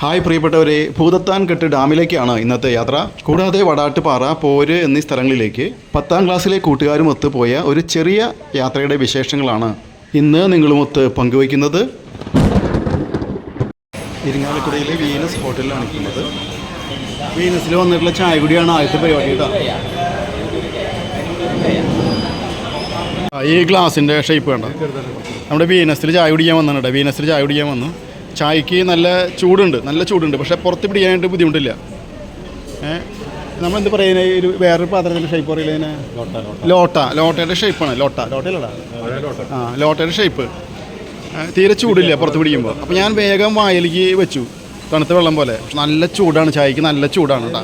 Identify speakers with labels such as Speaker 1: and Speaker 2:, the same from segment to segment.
Speaker 1: Hi പ്രിയപ്പെട്ടവരെ ഭൂതത്താൻ കെട്ട് ഡാമിലേക്കാണ് ഇന്നത്തെ യാത്ര. കൂടാതെ വടാട്ടുപാറ പോര് എന്നീ സ്ഥലങ്ങളിലേക്ക് പത്താം ക്ലാസ്സിലെ കൂട്ടുകാരുമൊത്ത് പോയ ഒരു ചെറിയ യാത്രയുടെ വിശേഷങ്ങളാണ് ഇന്ന് നിങ്ങളുമൊത്ത് പങ്കുവയ്ക്കുന്നത്. ഇരിങ്ങാലക്കുടയിലെ വീനസ് ഹോട്ടലിലാണ് നിൽക്കുന്നത് വീനസിൽ വന്നിട്ടുള്ള ചായ കുടിയാണ് ആദ്യത്തെ പരിപാടി കേട്ടോ. ഈ ഗ്ലാസിന്റെ ഷേപ്പ് വേണ്ട. നമ്മുടെ വീനസിൽ ചായ കുടിക്കാൻ വന്നിട്ടുണ്ടോ വീനസിൽ ചായ കുടിക്കാൻ വന്നു. ചായക്ക് നല്ല ചൂടുണ്ട് നല്ല ചൂടുണ്ട്. പക്ഷേ പുറത്ത് പിടിക്കാനായിട്ട് ബുദ്ധിമുട്ടില്ല. നമ്മൾ എന്ത് പറയുന്നത് ഒരു വേറൊരു പാത്രത്തിന്റെ ഷേപ്പ് പറയുന്നതിന് ലോട്ട ലോട്ടയുടെ ഷേപ്പാണ് ലോട്ട. ലോട്ടയല്ലടാ. ആ ലോട്ടയുടെ ഷേപ്പ് തീരെ ചൂടില്ല പുറത്ത് പിടിക്കുമ്പോൾ അപ്പോൾ ഞാൻ വേഗം വായലിക്ക് വെച്ചു തണുത്ത വെള്ളം പോലെ. പക്ഷെ നല്ല ചൂടാണ് ചായക്ക് നല്ല ചൂടാണ് കേട്ടോ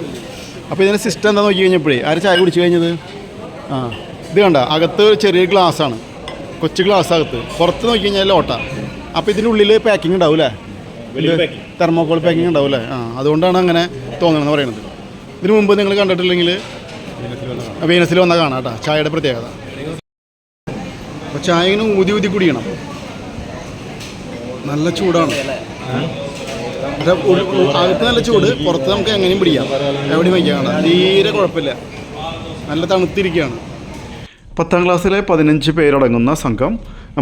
Speaker 1: അപ്പോൾ ഇതിന്റെ സിസ്റ്റം എന്താ നോക്കി കഴിഞ്ഞപ്പോഴേ ആര് ചായ കുടിച്ചു കഴിഞ്ഞത്? ആ ഇത് കണ്ട അകത്ത് ചെറിയ ഗ്ലാസ്സാണ് കൊച്ചു ഗ്ലാസ് അകത്ത്. പുറത്ത് നോക്കി കഴിഞ്ഞാൽ ലോട്ട. അപ്പോൾ ഇതിനുള്ളിൽ പാക്കിംഗ് ഉണ്ടാവും അല്ലേ തെർമോക്കോൾ പാക്കിംഗ് ഉണ്ടാവും അല്ലേ ആ അതുകൊണ്ടാണ് അങ്ങനെ തോന്നണമെന്ന് പറയുന്നത് ഇതിനു മുമ്പ് നിങ്ങൾ കണ്ടിട്ടില്ലെങ്കിൽ വീനസിൽ വന്നാൽ കാണാം കേട്ടോ ചായയുടെ പ്രത്യേകത. അപ്പോൾ ചായ ഇങ്ങനെ ഊതി ഊതി കുടിക്കണം നല്ല ചൂടാണ്. അകത്ത് നല്ല ചൂട് പുറത്ത് നമുക്ക് എങ്ങനെയും പിടിക്കാം. എവിടെയും വയ്ക്കാം തീരെ കുഴപ്പമില്ല. നല്ല തണുത്തിരിക്കുകയാണ്. പത്താം ക്ലാസ്സിലെ പതിനഞ്ച് പേരടങ്ങുന്ന സംഘം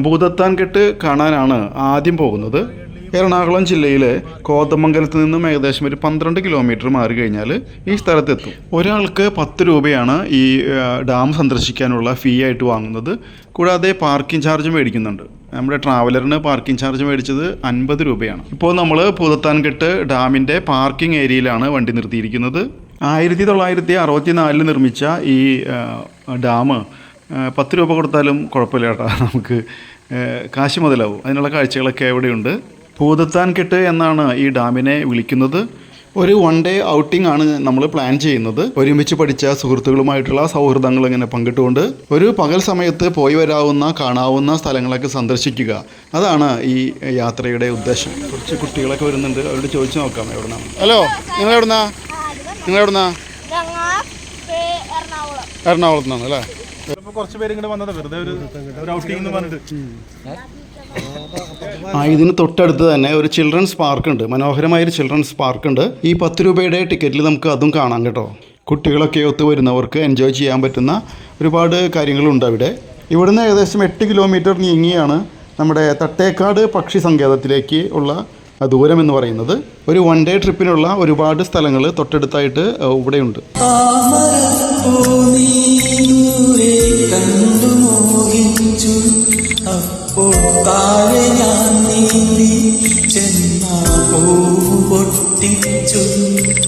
Speaker 1: ഭൂതത്താൻ കെട്ട് കാണാനാണ് ആദ്യം പോകുന്നത്. എറണാകുളം ജില്ലയിലെ കോതമംഗലത്ത് നിന്നും ഏകദേശം ഒരു പന്ത്രണ്ട് കിലോമീറ്റർ മാറി കഴിഞ്ഞാൽ ഈ സ്ഥലത്തെത്തും. ഒരാൾക്ക് പത്ത് രൂപയാണ് ഈ ഡാം സന്ദർശിക്കാനുള്ള ഫീ ആയിട്ട് വാങ്ങുന്നത്. കൂടാതെ പാർക്കിംഗ് ചാർജ് മേടിക്കുന്നുണ്ട്. നമ്മുടെ ട്രാവലറിന് പാർക്കിംഗ് ചാർജ് മേടിച്ചത് അൻപത് രൂപയാണ്. ഇപ്പോൾ നമ്മൾ പുതത്താൻകെട്ട് ഡാമിന്റെ പാർക്കിംഗ് ഏരിയയിലാണ് വണ്ടി നിർത്തിയിരിക്കുന്നത്. ആയിരത്തി തൊള്ളായിരത്തി അറുപത്തി നാലിൽ നിർമ്മിച്ച ഈ ഡാം പത്ത് രൂപ കൊടുത്താലും കുഴപ്പമില്ല കേട്ടോ. നമുക്ക് കാശ് മുതലാവും. അതിനുള്ള കാഴ്ചകളൊക്കെ എവിടെയുണ്ട് ഭൂതത്താൻ കെട്ട് എന്നാണ് ഈ ഡാമിനെ വിളിക്കുന്നത്. ഒരു വൺ ഡേ ഔട്ടിംഗ് ആണ് നമ്മൾ പ്ലാൻ ചെയ്യുന്നത്. ഒരുമിച്ച് പഠിച്ച സുഹൃത്തുക്കളുമായിട്ടുള്ള സൗഹൃദങ്ങൾ ഇങ്ങനെ പങ്കിട്ടുകൊണ്ട് ഒരു പകൽ സമയത്ത് പോയി വരാവുന്ന കാണാവുന്ന സ്ഥലങ്ങളൊക്കെ സന്ദർശിക്കുക. അതാണ് ഈ യാത്രയുടെ ഉദ്ദേശം. കുറച്ച് കുട്ടികളൊക്കെ വരുന്നുണ്ട്. അവരോട് ചോദിച്ചു നോക്കാം എവിടെന്നാ. ഹലോ നിങ്ങൾ എവിടുന്ന നിങ്ങൾ എവിടുന്ന എറണാകുളത്ത് നിന്നാണ് അല്ലേ?
Speaker 2: കുറച്ച് പേര് ഇങ്ങോട്ട് വന്നത് വെറുതെ ഒരു ഒരു ഔട്ടിംഗ് എന്ന് പറഞ്ഞിട്ട്.
Speaker 1: ആ ഇതിന് തൊട്ടടുത്ത് തന്നെ ഒരു ചിൽഡ്രൻസ് പാർക്ക് ഉണ്ട്. മനോഹരമായ ഒരു ചിൽഡ്രൻസ് പാർക്ക് ഉണ്ട്. ഈ പത്ത് രൂപയുടെ ടിക്കറ്റിൽ നമുക്ക് അതും കാണാം കേട്ടോ. കുട്ടികളൊക്കെ ഒത്തു വരുന്നവർക്ക് എൻജോയ് ചെയ്യാൻ പറ്റുന്ന ഒരുപാട് കാര്യങ്ങളുണ്ട് അവിടെ. ഇവിടുന്ന് ഏകദേശം എട്ട് കിലോമീറ്റർ നീങ്ങിയാണ് നമ്മുടെ തട്ടേക്കാട് പക്ഷി സങ്കേതത്തിലേക്ക് ഉള്ള ദൂരം എന്ന് പറയുന്നത്. ഒരു വൺ ഡേ ട്രിപ്പിനുള്ള ഒരുപാട് സ്ഥലങ്ങൾ തൊട്ടടുത്തായിട്ട് ഇവിടെയുണ്ട്.
Speaker 3: പൊട്ടിച്ചു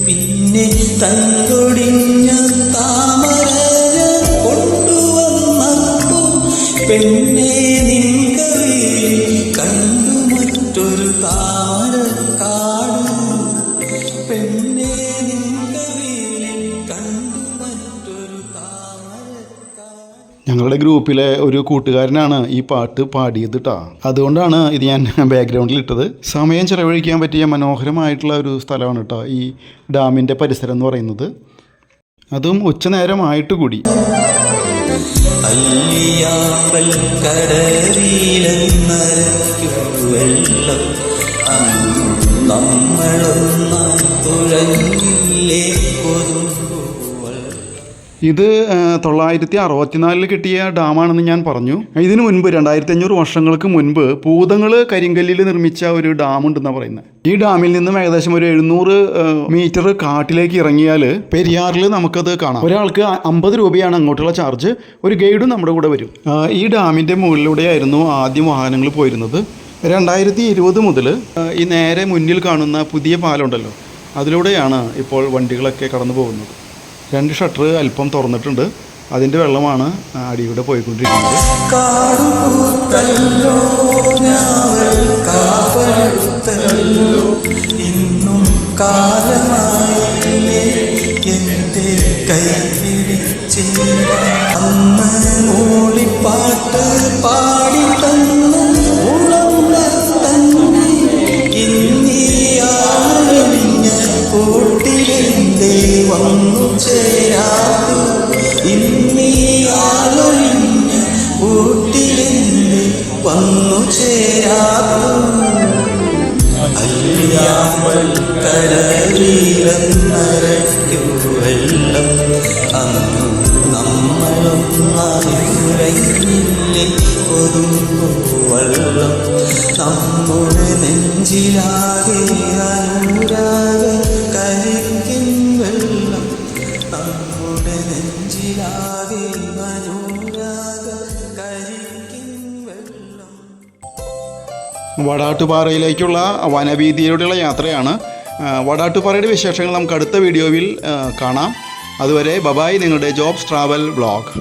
Speaker 3: പിന്നെ തന്നൊടിഞ്ഞ
Speaker 1: ഞങ്ങളുടെ ഗ്രൂപ്പിലെ ഒരു കൂട്ടുകാരനാണ് ഈ പാട്ട് പാടിയത് കേട്ടോ അതുകൊണ്ടാണ് ഇത് ഞാൻ ബാക്ക്ഗ്രൗണ്ടിൽ ഇട്ടത് സമയം ചെലവഴിക്കാൻ പറ്റിയ മനോഹരമായിട്ടുള്ള ഒരു സ്ഥലമാണ് കേട്ടോ ഈ ഡാമിന്റെ പരിസരം എന്ന് പറയുന്നത്. അതും ഉച്ചനേരമായിട്ട് കൂടി.
Speaker 3: അല്ലിയാമ്പൽ കടലിലെന്നരയ്ക്കു വെള്ളം.
Speaker 1: ഇത് തൊള്ളായിരത്തി അറുപത്തിനാലിൽ കിട്ടിയ ഡാമാണെന്ന് ഞാൻ പറഞ്ഞു. ഇതിനു മുൻപ് രണ്ടായിരത്തി അഞ്ഞൂറ് വർഷങ്ങൾക്ക് മുൻപ് പൂതങ്ങൾ കരിങ്കല്ലിൽ നിർമ്മിച്ച ഒരു ഡാം ഉണ്ടെന്നാണ് പറയുന്നത് ഈ ഡാമിൽ നിന്നും ഏകദേശം ഒരു എഴുന്നൂറ് മീറ്റർ കാട്ടിലേക്ക് ഇറങ്ങിയാൽ പെരിയാറിൽ നമുക്കത് കാണാം. ഒരാൾക്ക് അമ്പത് രൂപയാണ് അങ്ങോട്ടുള്ള ചാർജ്. ഒരു ഗൈഡും നമ്മുടെ കൂടെ വരും. ഈ ഡാമിന്റെ മുകളിലൂടെയായിരുന്നു ആദ്യം വാഹനങ്ങൾ പോയിരുന്നത്. രണ്ടായിരത്തി ഇരുപത് മുതൽ ഈ നേരെ മുന്നിൽ കാണുന്ന പുതിയ പാലമുണ്ടല്ലോ അതിലൂടെയാണ് ഇപ്പോൾ വണ്ടികളൊക്കെ കടന്നു പോകുന്നത് രണ്ട് ഷട്ടർ അല്പം തുറന്നിട്ടുണ്ട്. അതിന്റെ വെള്ളമാണ് അടിയുടെ പോയിക്കൊണ്ടിരിക്കുന്നത്.
Speaker 3: ഇന്നും എന്റെ കൈ പാടി വന്നു ചേരാതു ഇന്നിയാളൊഴിഞ്ഞ കൂട്ടിലെന്തേ വന്നു ചേരാതു. അല്ലാമൽ കണ്ണീരെന്നരയ്ക്കു വെള്ളം. അന്നു നമ്മളൊന്നായി ഉറങ്ങില്ലേ ഒതുങ്ങു വെള്ളം. നമ്മുടെ നെഞ്ചിലാകെ
Speaker 1: വടാട്ടുപാറയിലേക്കുള്ള വനവീതിയിലൂടെയുള്ള യാത്രയാണ്. വടാട്ടുപാറയുടെ വിശേഷങ്ങൾ നമുക്ക് അടുത്ത വീഡിയോയിൽ കാണാം. അതുവരെ ബബായ് നിങ്ങളുടെ ജോബ്സ് ട്രാവൽ വ്ളോഗ്